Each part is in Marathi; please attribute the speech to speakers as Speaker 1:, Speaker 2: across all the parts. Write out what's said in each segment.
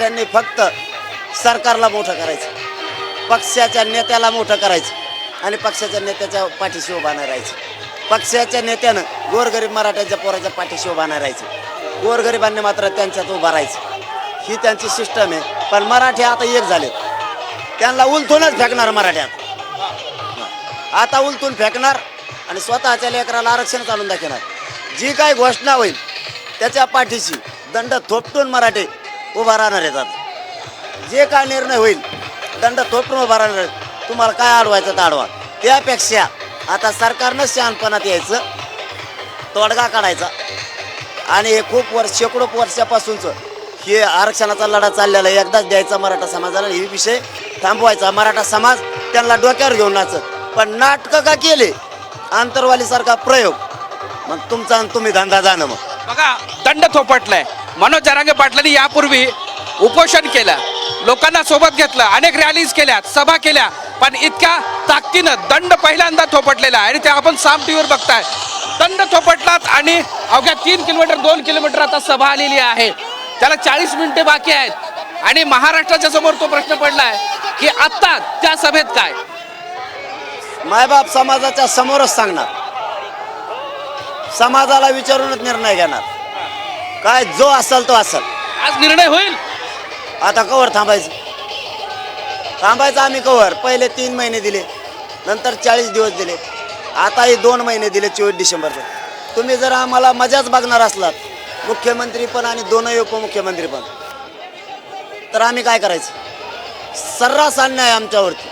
Speaker 1: त्यांनी फक्त सरकारला मोठं करायचं. पक्षाच्या नेत्याला मोठं करायचं. आणि पक्षाच्या नेत्याच्या पाठीशी उभा नाही राहायचं. पक्षाच्या नेत्यानं गोरगरीब मराठ्यांच्या पोराच्या पाठीशी उभा नाही राहायचं. गोरगरिबांनी मात्र त्यांच्यात उभा राहायचं. ही त्यांची सिस्टम आहे. पण मराठी आता एक झाले. त्यांना उलथूनच फेकणार मराठ्यात. आता उलथून फेकणार आणि स्वतःच्या लेकराला आरक्षण चालून दाखवणार. जी काय घोषणा होईल त्याच्या पाठीशी दंड थोपटून मराठी उभा राहणार आहेत आता. जे काय निर्णय होईल दंड थोपटून उभा राहणार आहेत. तुम्हाला काय अडवायचं तर अडवा. त्यापेक्षा आता सरकारनं शहाणपणात यायचं तोडगा काढायचा. आणि हे खूप वर्ष शेकडो वर्षापासूनचं हे आरक्षणाचा लढा चाललेला आहे. एकदाच द्यायचा मराठा समाजाला हे विषय थांबवायचा. मराठा समाज त्यांना डोक्यावर घेऊन नाचत. पण नाटकं का केले? आंतरवालीसारखा प्रयोग. मग तुमचा आणि तुम्ही धंदा जाणं मग.
Speaker 2: बघा दंड थोपटलाय. मनोज जरांगे पाटलांनी यापूर्वी उपोषण केलं. लोकांना सोबत घेतलं अनेक रॅलीज केल्या सभा केल्या पण इतक्या ताकदीनं दंड पहिल्यांदा थोपटलेला आहे आणि ते आपण साम टीव्हीवर बघताय. दंड थोपटलात आणि अवघ्या तीन किलोमीटर दोन किलोमीटर आता सभा आलेली आहे. त्याला चाळीस मिनिटे बाकी आहेत. आणि महाराष्ट्राच्या समोर तो प्रश्न पडलाय की आत्ता त्या सभेत काय?
Speaker 1: मायबाप समाजाच्या समोरच सांगणार. समाजाला विचारूनच निर्णय घेणार. काय जो असेल तो असेल.
Speaker 2: आज निर्णय होईल.
Speaker 1: आता कवर थांबायचं. थांबायचं आम्ही कवर पहिले तीन महिने दिले नंतर चाळीस दिवस दिले. आताही दोन महिने दिले चोवीस डिसेंबरचं. तुम्ही जर आम्हाला मजाच बघणार असलात मुख्यमंत्री पण आणि दोनही उपमुख्यमंत्री पण तर आम्ही काय करायचं? सर्रास अन्याय आमच्यावरती.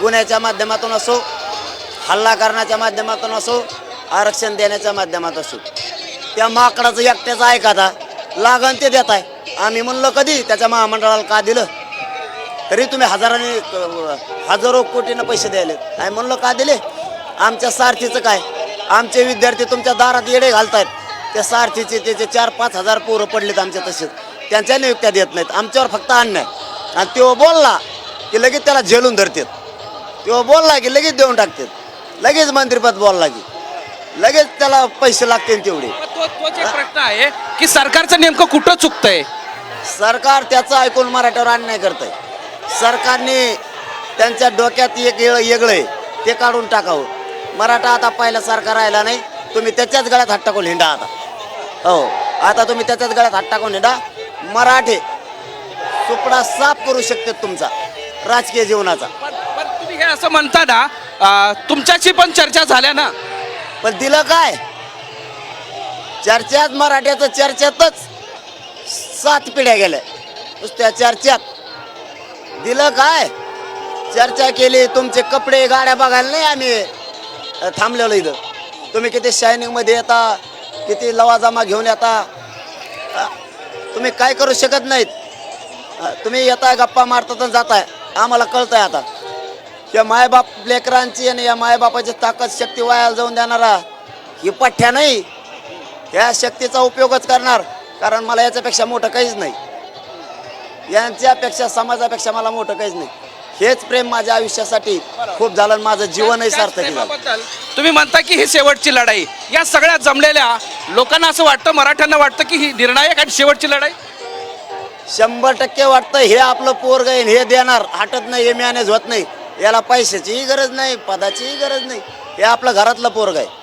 Speaker 1: गुन्ह्याच्या माध्यमातून असो हल्ला करण्याच्या माध्यमातून असो आरक्षण देण्याच्या माध्यमातून असो. त्या माकडाचं एकट्याचं ऐकाता लागन ते देत आहे आम्ही म्हणलं कधी? त्याच्या महामंडळाला का दिलं? तरी तुम्ही हजाराने हजारो कोटीनं पैसे द्यायले. काय म्हणलं का दिले? आमच्या सारथीचं काय? आमचे विद्यार्थी तुमच्या दारात येडे घालतात त्या सारथीचे त्याचे चार पाच हजार पोरं पडलेत आमच्या तसेच त्यांच्या नियुक्त्या देत नाहीत. आमच्यावर फक्त अन्याय. आणि तो बोलला की लगेच त्याला झेलून धरतात. तो बोलला की लगेच देऊन टाकतात. लगेच मंत्रिपद बोलला की. लगेच त्याला पैसे लागतील तेवढे.
Speaker 2: तो तोच एक प्रश्न आहे की सरकारचं नेमकं कुठं चुकतंय?
Speaker 1: सरकार त्याचं ऐकून मराठ्यावर अन्याय करत आहे सरकारने त्यांच्या डोक्यात एक येळ वेगळं आहे ते काढून टाकावं. मराठा आता पहिल्यासारखा राहिला नाही तुम्ही त्याच्याच गळ्यात हात टाकून हिंडा आता. हो आता तुम्ही त्याच्याच गळ्यात हात टाकून हिंडा. मराठे सुपडा साफ करू शकते तुमचा राजकीय जीवनाचा.
Speaker 2: पण पण तुम्ही हे असं म्हणता ना अं, तुमच्याशी पण चर्चा झाल्या ना.
Speaker 1: पण दिलं काय? चर्चेत मराठ्याचं चर्चेतच सात पिढ्या गेल्या. नुसत्या चर्चेत. दिलं काय? चर्चा केली तुमचे कपडे गाड्या बघायला नाही आम्ही थांबलेलो इथं. तुम्ही किती शायनिंगमध्ये येता किती लवाजामा घेऊन येता? तुम्ही काय करू शकत नाहीत? तुम्ही येताय गप्पा मारतात आणि जाताय. आम्हाला कळतंय आता. या मायबाप लेकरांची आणि या मायबापाची ताकद शक्ती वायाला जाऊन देणारा ही पठ्ठ्या नाही या शक्तीचा उपयोगच करणार. कारण मला याच्यापेक्षा मोठं काहीच नाही. यांच्यापेक्षा समाजापेक्षा मला मोठं काहीच नाही. हेच प्रेम माझ्या आयुष्यासाठी खूप झालं आणि माझं जीवनही सार्थक झालं.
Speaker 2: तुम्ही म्हणता की ही शेवटची लढाई. या सगळ्या जमलेल्या लोकांना असं वाटतं मराठ्यांना वाटतं की ही निर्णायक आणि शेवटची लढाई?
Speaker 1: शंभर टक्के वाटतं हे आपलं पोर गाईन हे देणार. हटत नाही हे मॅनेज होत नाही. याला पैशाचीही गरज नाही पदाचीही गरज नाही. हे आपलं घरातलं पोरग आहे.